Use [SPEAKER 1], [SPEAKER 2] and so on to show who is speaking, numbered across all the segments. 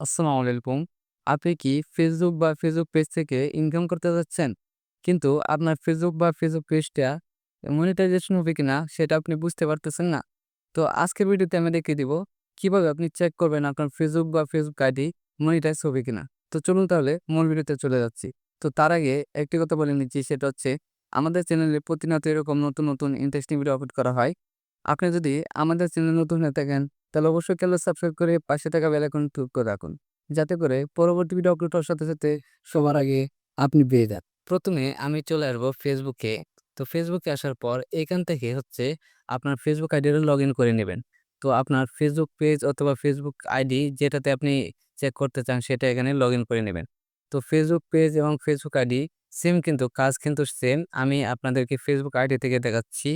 [SPEAKER 1] আসসালামু আলাইকুম। আপনি কি ফেসবুক বা ফেসবুক পেজ থেকে ইনকাম করতে যাচ্ছেন? কিন্তু আপনার ফেসবুক বা ফেসবুক পেজটা মনিটাইজেশন হবে কিনা সেটা আপনি বুঝতে পারতেছেন না। তো আজকের ভিডিওতে আমি দেখিয়ে দিব কীভাবে আপনি চেক করবেন আপনার ফেসবুক বা Facebook আইডি মনিটাইজ হবে কিনা। তো চলুন তাহলে মূল ভিডিওতে চলে যাচ্ছি। তো তার আগে একটি কথা বলে নিচ্ছি সেটা হচ্ছে আমাদের চ্যানেলে প্রতিনিয়ত এরকম নতুন, নতুন ইন্টারেস্টিং ভিডিও আপলোড করা হয়। আপনি যদি আমাদের চ্যানেলে নতুন হয়ে থাকেন তাহলে অবশ্যই চ্যানেল সাবস্ক্রাইব করে পাশে থাকা বেল ক্লিক করে রাখুন। যাতে করে পরবর্তী ভিডিও আপলোড হওয়ার সাথে, সাথে সবার আগে আপনি পেয়ে যান। প্রথমে আমি চলে আসব ফেসবুকে। তো ফেসবুকে আসার পর এখান থেকে হচ্ছে আপনার ফেসবুক আইডিটা লগইন করে নেবেন। তো আপনার ফেসবুক পেজ অথবা ফেসবুক আইডি যেটাতে আপনি চেক করতে চান সেটা এখানে লগ ইন করে নেবেন। তো ফেসবুক পেজ এবং ফেসবুক আইডি সেম কিন্তু কাজ কিন্তু সেম। আমি আপনাদেরকে ফেসবুক আইডি থেকে দেখাচ্ছি।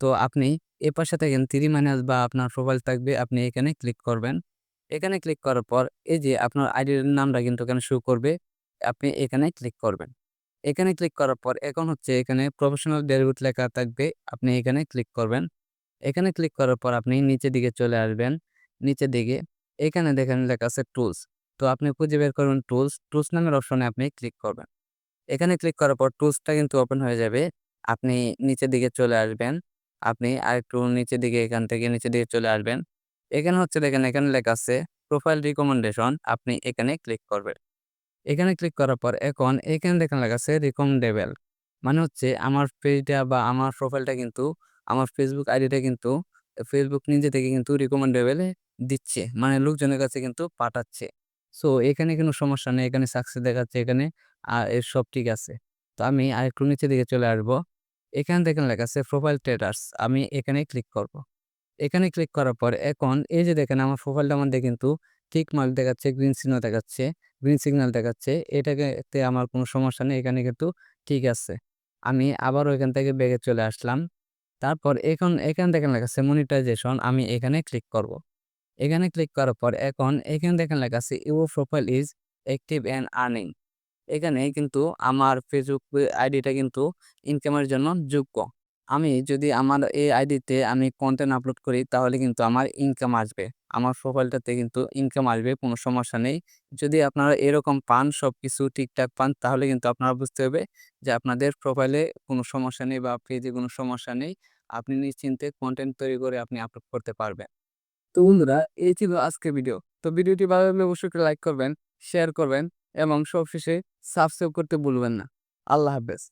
[SPEAKER 1] তো আপনি এপাশে দেখেন থ্রি মাইনাস বা আপনার প্রোফাইল থাকবে, আপনি এখানে ক্লিক করবেন। এখানে ক্লিক করার পর এই যে আপনার আইডির নামটা কিন্তু এখানে শো করবে। আপনি এখানে ক্লিক করবেন। এখানে ক্লিক করার পর এখন হচ্ছে এখানে প্রফেশনাল ডেরিভেট লেখা থাকবে। আপনি এখানে ক্লিক করবেন। এখানে ক্লিক করার পর আপনি নিচের দিকে চলে আসবেন। নিচের দিকে এখানে দেখেন লেখা আছে টুলস। তো আপনি খুঁজে বের করবেন টুলস। টুলস নামের অপশনে আপনি ক্লিক করবেন। এখানে ক্লিক করার পর টুলসটা কিন্তু ওপেন হয়ে যাবে। আপনি নিচের দিকে চলে আসবেন। আপনি আরেকটু নিচের দিকে, এখান থেকে নিচের দিকে চলে আসবেন। এখানে হচ্ছে দেখেন, এখানে লেখা আছে প্রোফাইল রিকমেন্ডেশন আপনি এখানে ক্লিক করবেন। এখানে ক্লিক করার পর এখন এখানে দেখেন লেখা আছে রিকমেন্ডেবল মানে হচ্ছে আমার পেজটা বা আমার প্রোফাইলটা কিন্তু, আমার ফেসবুক আইডিটা কিন্তু ফেসবুক নিজে থেকে কিন্তু রিকমেন্ডেবল দিচ্ছে মানে লোকজনের কাছে কিন্তু পাঠাচ্ছে। সো এখানে কোনো সমস্যা নেই, এখানে সাকসেস দেখাচ্ছে, এখানে আ এর সব ঠিক আছে। তো আমি আরেকটু নিচের দিকে চলে আসব। এখানে দেখেন লেখা আছে প্রোফাইল স্ট্যাটাস আমি এখানে ক্লিক করব। এখানে ক্লিক করার পর এখন এই যে দেখেন আমার প্রোফাইলটার মধ্যে কিন্তু টিক মার্ক দেখাচ্ছে, গ্রিন চিহ্ন দেখাচ্ছে, গ্রিন সিগন্যাল দেখাচ্ছে। এটাকে আমার কোনো সমস্যা নেই। এখানে কিন্তু ঠিক আছে। আমি আবারও এখান থেকে ব্যাগে চলে আসলাম। তারপর এখন এখানে দেখেন লেখা আছে মনিটাইজেশন আমি এখানে ক্লিক করব। এখানে ক্লিক করার পর এখন এখানে দেখেন লেখা আছে your profile is active and earning. এখানে কিন্তু আমার ফেসবুক আইডিটা কিন্তু ইনকামের জন্য যোগ্য। আমি যদি আমার এই আইডিতে আমি কন্টেন্ট আপলোড করি তাহলে কিন্তু আমার ইনকাম আসবে। আমার প্রোফাইলটাতে কিন্তু ইনকাম আসবে কোনো সমস্যা নেই। যদি আপনারা এরকম পান সবকিছু ঠিকঠাক পান তাহলে কিন্তু আপনারা বুঝতে হবে যে আপনাদের প্রোফাইলে কোনো সমস্যা নেই বা পেজে কোনো সমস্যা নেই। আপনি নিশ্চিন্তে কন্টেন্ট তৈরি করে আপনি আপলোড করতে পারবেন। তো বন্ধুরা এই ছিল আজকের ভিডিও। তো ভিডিওটি ভালো লাগলে অবশ্যই লাইক করবেন, শেয়ার করবেন এবং সবশেষে সাবস্ক্রাইব করতে ভুলবেন না। আল্লাহ হাফেজ।